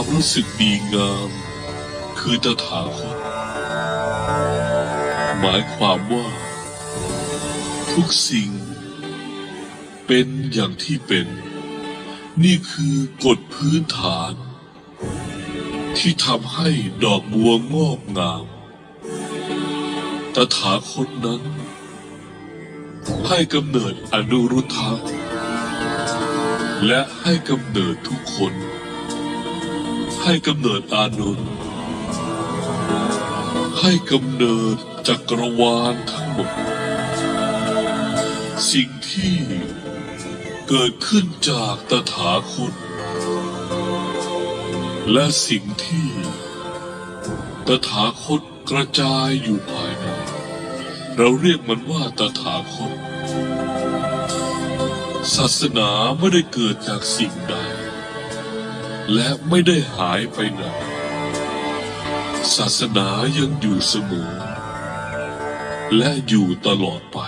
ความรู้สึกดีงาม คือตถาคต หมายความว่า ทุกสิ่ง เป็นอย่างที่เป็น นี่คือกฎพื้นฐาน ที่ทำให้ดอกบัวงอกงาม ตถาคตนั้น ให้กำเนิดอนุรุทธะและให้กำเนิดทุกคน ให้กำเนิดอานนท์ให้กำเนิดจักรวาลทั้งหมด สิ่งที่เกิดขึ้นจากตถาคตและสิ่งที่ตถาคตกระจายอยู่ภายใน เราเรียกมันว่าตถาคต ศาสนาไม่ได้เกิดจากสิ่งใด และไม่ได้หายไปไหน ศาสนายังอยู่เสมอ และอยู่ตลอดไป